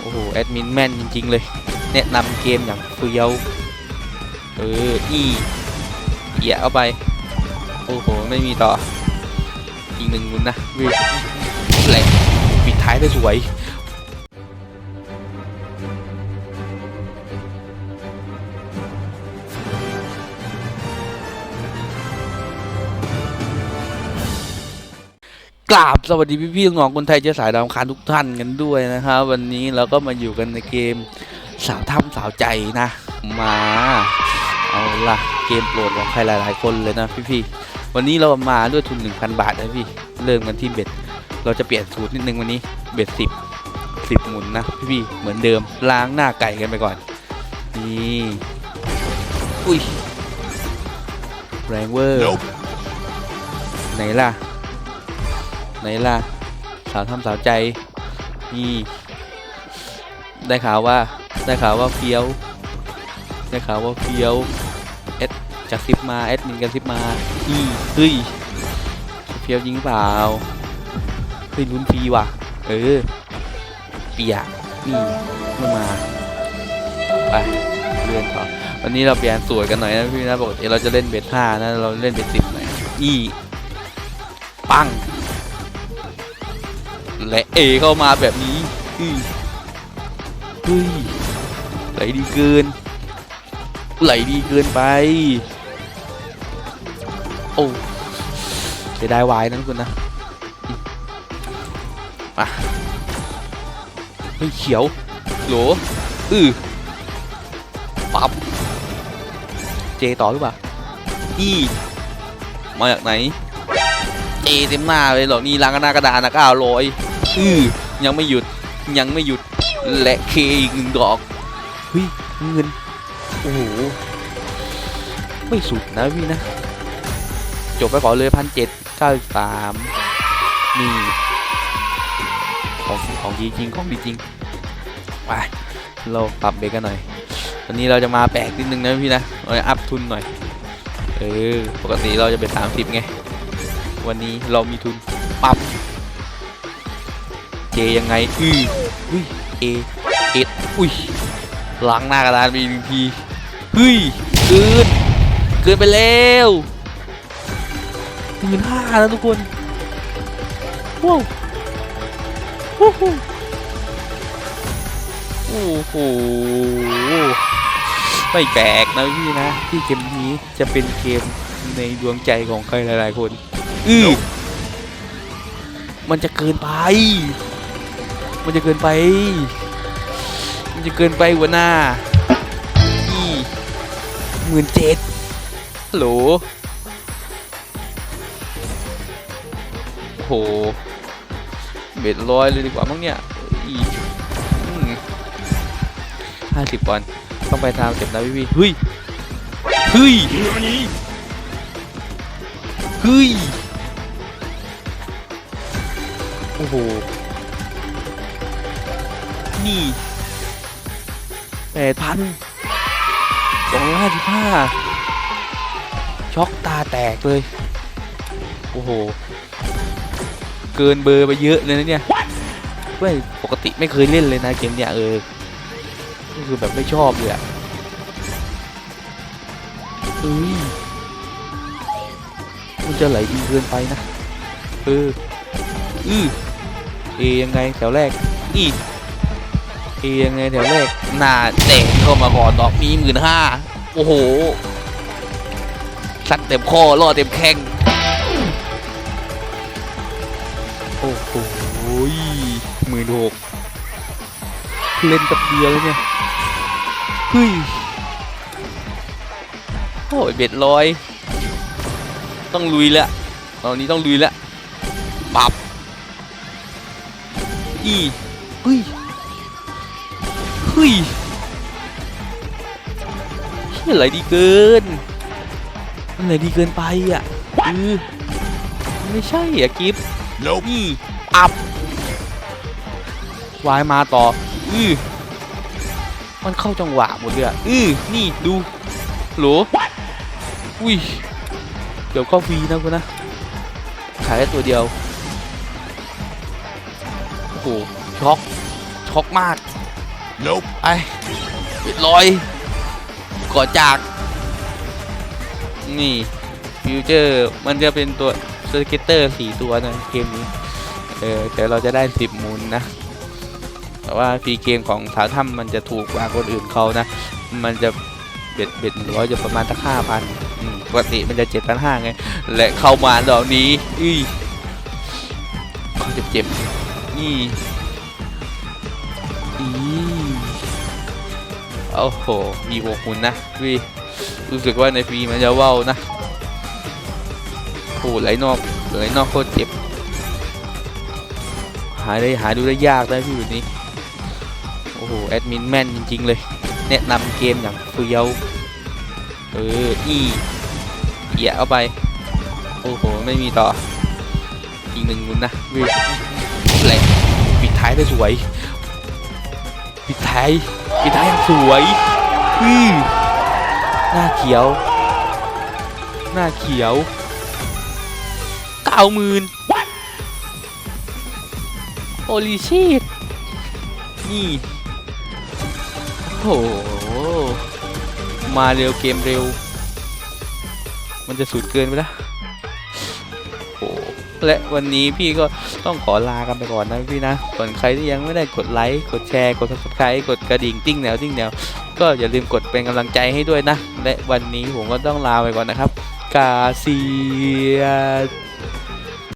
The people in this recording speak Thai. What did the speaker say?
โอ้โห แอดมินแม่นจริง ๆ เลย แนะนำเกมอย่างเฟียวเออ อีเอียเข้าไป โอ้โห ไม่มีต่อ อีกหนึ่งมุนนะวิแหลกปิดท้ายได้สวย กราบสวัสดีพี่พี่ๆน้องๆคนไทยเชื้อสายดาวอังคารทุกท่านกันด้วยนะครับวันนี้เราก็มาอยู่กันในเกมสาวถ้ำสาวใจนะ มาเอาละเกมโปรดของใครหลาย ๆ คนเลยนะพี่พี่ๆวันนี้เรามาด้วยทุน 1,000 บาทนะพี่เริ่มกันที่เบ็ด เราจะเปลี่ยนสูตรนิดนึงวันนี้เบ็ดสิบสิบหมุนนะพี่พี่ๆเหมือนเดิมล้างหน้าไก่กันไปก่อนนี่อุ้ยแรงเวอร์ Nope. ไหนล่ะ ไหนล่ะ สาวทำสาวใจนี่ได้ข่าวว่าได้ข่าวว่าเฟี้ยว ได้ข่าวว่าเฟี้ยวเอดจะซิปมาเอดมินกันซิปมาอีเฮ้ยเฟี้ยวจริงเปล่าเฮ้ยลุ้นฟรีว่ะ เออ เปียกนี่ไม่มาไปเลื่อนต่อวันนี้เราเปลี่ยนสูตรกันหน่อยนะพี่นะปกติเราจะเล่นเบสห้านะเราเล่นเบสสิบหน่อยอีปัง และเอเข้ามาแบบนี้อื้อเฮ้ยไหลดีเกิน ไหลดีเกินไป โอ้เสียดายวายนะทุกคนนะมาเฮ้ยเขียวโหลอือปั๊บเจต่อหรือเปล่าอีมาจากไหนเอเต็มหน้าเลยเหรอ นี่ล้างหน้ากระดานนะเก้าร้อย อือยังไม่หยุดยังไม่หยุดและเคอีกหนึ่งดอกเฮ้ยเงินโอ้โหไม่สุดนะพี่นะ จบไปก่อเลยพันเจ็ดเก้าสามนี่ของของดีจริงของดีจริงไปเราปรับเบรกกันหน่อยวันนี้เราจะมาแปลกนิดนึงนะพี่นะเราจะอัพทุนหน่อยเออปกติเราจะเป็นสามสิบไงวันนี้เรามีทุนปรับ เจยังไงอืออุ้ยเอเอ็ดอุ้ยล้างหน้ากระดานมีหนึ่งทีเฮ้ยเกินเกินไปแล้วหมื่นห้าแล้วทุกคนว้าวโอ้โหโอ้โหไม่แปลกนะพี่นะ ที่เกมนี้จะเป็นเกมในดวงใจของใครหลายๆคน อือมันจะเกินไป มันจะเกินไป มันจะเกินไปหัวหน้าอีหมื่นเจ็ดฮัลโหลโหเบ็ดร้อยเลยดีกว่ามั้งเนี่ยอีห้าสิบก่อนต้องไปทางเก็บนะพี่พี่เฮ้ยเฮ้ยเฮ้ย โอ้โห นี่แปดพันสองร้อยห้าสิบห้าช็อกตาแตกเลย โอ้โห เกินเบอร์ไปเยอะเลยนะเนี่ยเว้ยปกติไม่เคยเล่นเลยนะเกมเนี่ยเออก็คือแบบไม่ชอบเลยอะเอ้ยมันจะไหลดีเกินไปนะ เออ อือเอยังไงแถวแรกอีเอยังไงแถวแรกหน้าแตกเข้ามาก่อนดอกมีหมื่นห้าโอ้โหสัดเต็มข้อล่อเต็มแข้งโอ้โหหมื่นหกเล่นกับเดียวเลยเนี่ยเฮ้ยโอ้ยเบ็ดร้อย ต้องลุยแล้วตอนนี้ต้องลุยแล้วปับอีเฮ้ย ฮ้ยเฮ้ยอะไรดีเกินมันอะไรดีเกินไปอะเออมันไม่ใช่อะกิฟ Nope. นี่อัพวายมาต่อ อือมันเข้าจังหวะหมดเลยอะอือนี่ดูโหลอุ้ย เดี๋ยวเข้าฟรีนะคุณนะ ขายได้ตัวเดียว โอ้โหช็อก ช็อกมาก Nope. ไอ้เรียบร้อยก่อจาก นี่ฟิวเจอร์มันจะเป็นตัวสเก็ตเตอร์สี่ตัวนะเกมนี้ เออแต่เราจะได้สิบมูลนะ แต่ว่าฟรีเกมของสาวถ้ำมันจะถูกกว่าคนอื่นเขานะ มันจะเบ็ดเบ็ดหนึ่งร้อยจะประมาณสักห้าพันปกติมันจะเจ็ดพันห้าไง และเข้ามาดอกนี้ อุ้ยเขาเจ็บๆนี่ อีโอ้โห มีหัวหุ่นนะวิรู้สึกว่าในฟีมันจะว้าวนะโอ้ไหลนอกไหลนอกโคตรเจ็บ หาได้หาดูได้ยากนะพี่แบบนี้ โอ้โห แอดมินแม่นจริง ๆ เลย แนะนำเกมอย่างเฟียวเออ อีเหยียเข้าไป โอ้โห ไม่มีต่อ อีกหนึ่งมุนนะวิแหลกปิดท้ายได้สวย ปิดท้ายปิดท้ายอย่างสวยอือหน้าเขียว หน้าเขียวเก้าหมื่นโอลิชีตนี่โอ้โหมาเร็วเกมเร็ว มันจะสุดเกินไปแล้ว และวันนี้พี่ก็ต้องขอลากันไปก่อนนะพี่นะส่วนใครที่ยังไม่ได้กดไลค์กดแชร์กด subscribe กดกระดิ่งติ้งแนวติ้งแนวก็อย่าลืมกดเป็นกำลังใจให้ด้วยนะ และวันนี้ผมก็ต้องลาไปก่อนนะครับกาเซีย